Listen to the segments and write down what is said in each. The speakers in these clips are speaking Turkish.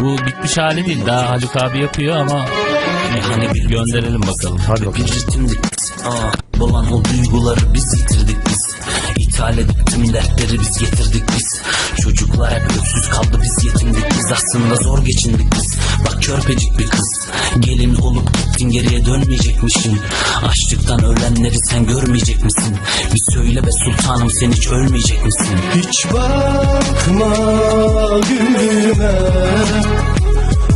Bu bitmiş hali değil. Daha Haluk abi yapıyor ama e, hani bir gönderelim bakalım. Hadi bakalım. Aa, Dolan o duyguları biz yitirdik biz İthal edip tüm dertleri biz getirdik biz Çocuklar hep öksüz kaldı biz yetimdik biz Aslında zor geçindik biz Bak körpecik bir kız. Gelin olup gittin geriye dönmeyecekmişsin. Açlıktan ölenleri sen görmeyecek misin? Bir söyle be sultanım sen hiç ölmeyecek misin? Hiç bakma gülüme.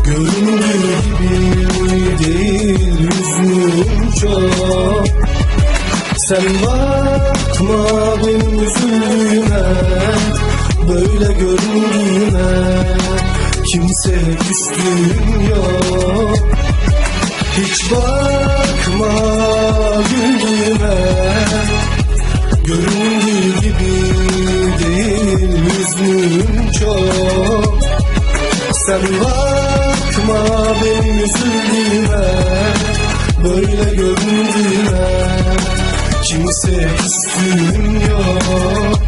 Göründüğü gibi değil yüzüm çok. Sen bakma benim üzüldüğüme Böyle göründüğüme Kimse küstüğüm yok. Hiç bakma güldüğüme Göründüğü gibi değil yüzüm çok. Sen bakma benim üzüldüğüme. Böyle göründüğüme Kimse küstüğüm yok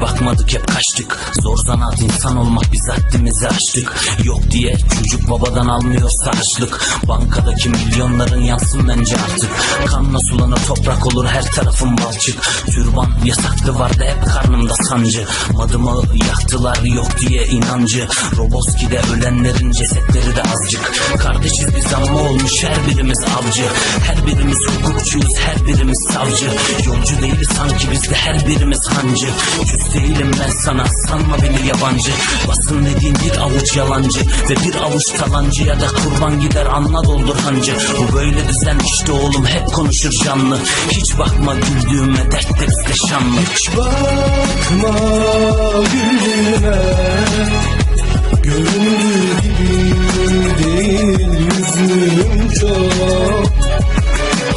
bakmadık hep kaçtık. Zor zanaat insan olmak biz haddimizi aştık. Yok diye çocuk babadan almıyorsa harçlık Bankadaki milyonların yansın bence artık. Kanla sulanır toprak olur her tarafım balçık. Türban yasaktı vardı hep karnımda sancı. Madımı yaktılar yok diye inancı. Roboski'de ölenlerin cesetleri de azıcık. Kardeşiz biz ama olmuş her birimiz avcı. Her birimiz hukukçuyuz her birimiz savcı. Yolcu değiliz sanki biz de her birimiz hancı. Küs değilim ben sana. Sanma beni yabancı. Basın dediğin bir avuç yalancı. Ve bir avuç talancı ya da kurban gider anla doldur hancı. Bu böyle düzen işte oğlum hep konuşur canlı. Hiç bakma güldüğüme dert de bizde şanlı. Hiç bakma güldüğüme Göründüğü gibi değil yüzüm çok.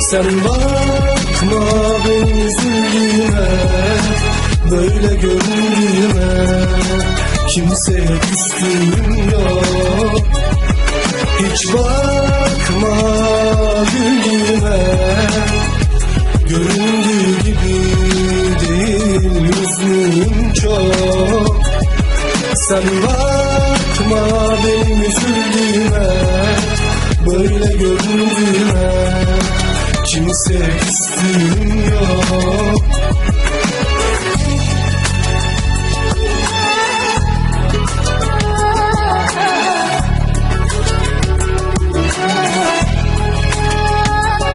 Sen bakma Böyle göründüğüme Kimseye küstüğüm yok. Hiç bakma güldüğüme Göründüğü gibi değil yüzüm çok. Sen bakma benim üzüldüğüme. Böyle göründüğüme. Kimse küstüğüm yok